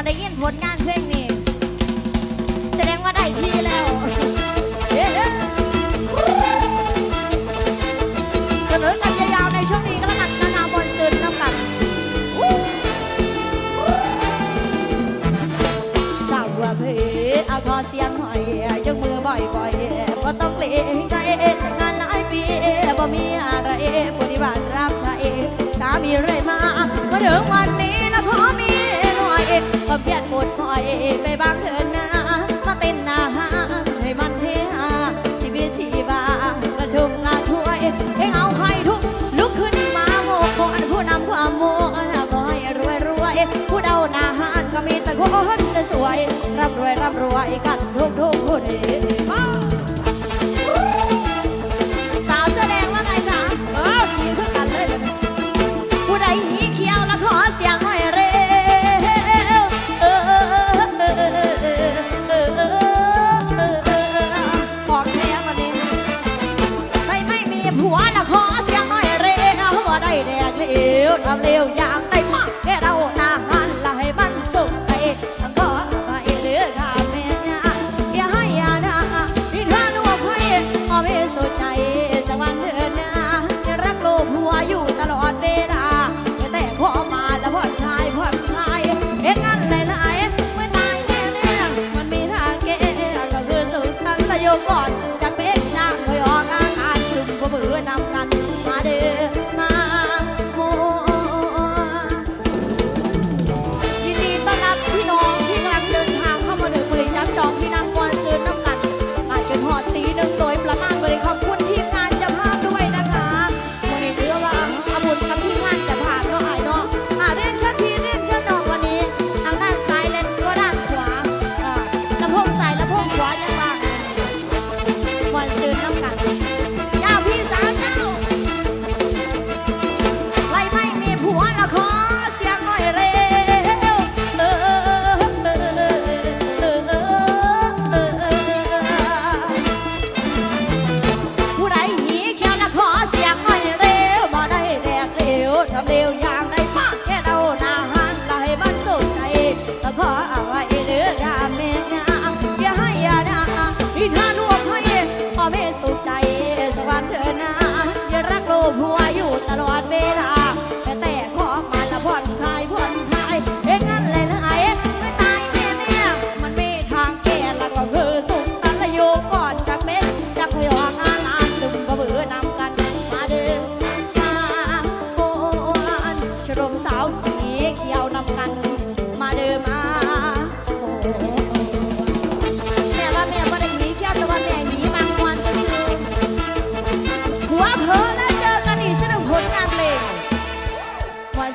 าได้ยินผลงานเพลงนี้ แสดงว่าได้ที่แล้วเสนอกันยาวๆในช่วงนี้ก็แล้กนานาบนซึนแล้วกันสาวว่าเพอาขอเสียงหอยจังมือบ่อยๆก็ต้องเลี้ยงใจงานหลายปีบ่มีอะไรปฏิบัติรับใช้สามีเรื่อยมาเมื่อถึงวัน ควาเครียดหดหอยไปบ้างเถินนะ Dios no leo ya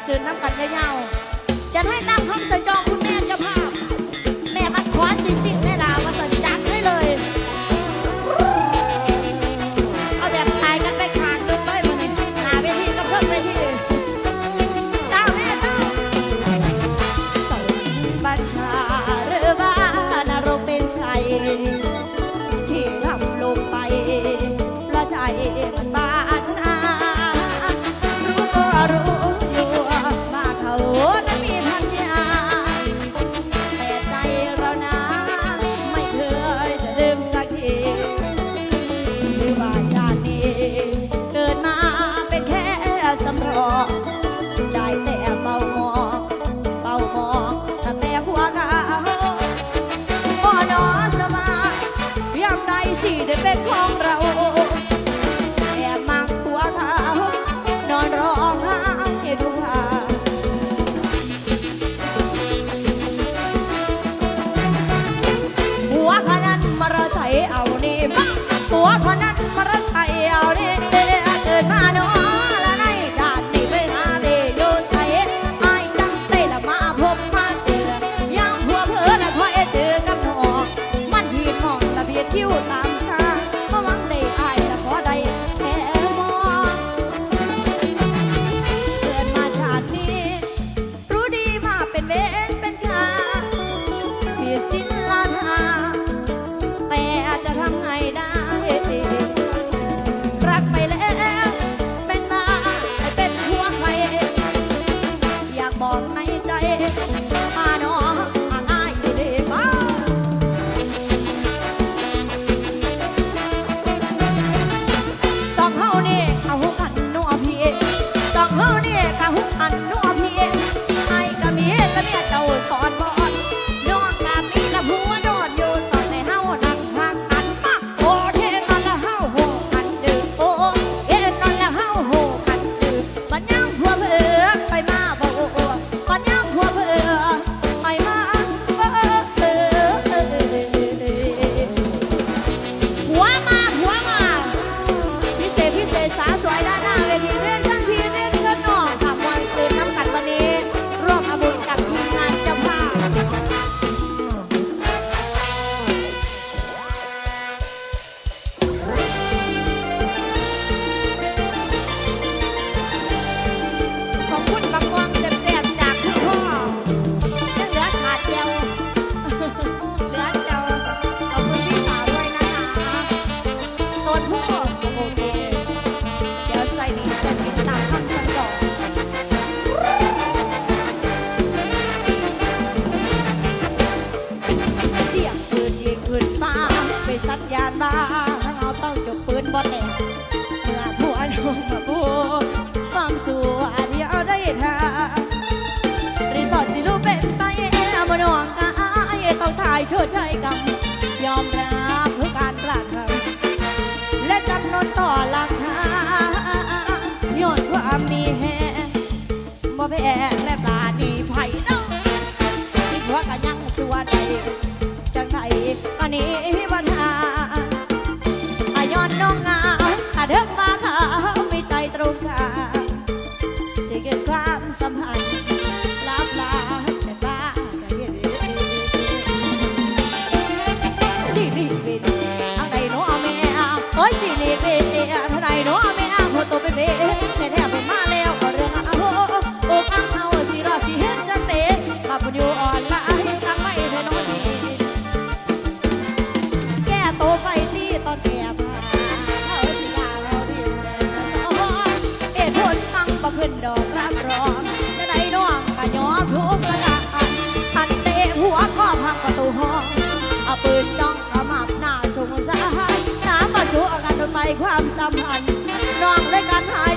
ซื้อน้ำกันเงาๆจะให้ตั้งห้องสัญจรคุณ บักตัวคน ใจกำยอมรับเพื่อการกระทำและจำนนต่อหลักฐานย้อนความมีแห่บ่แพ้และ ความสัมพันธ์น้องเละกันหาย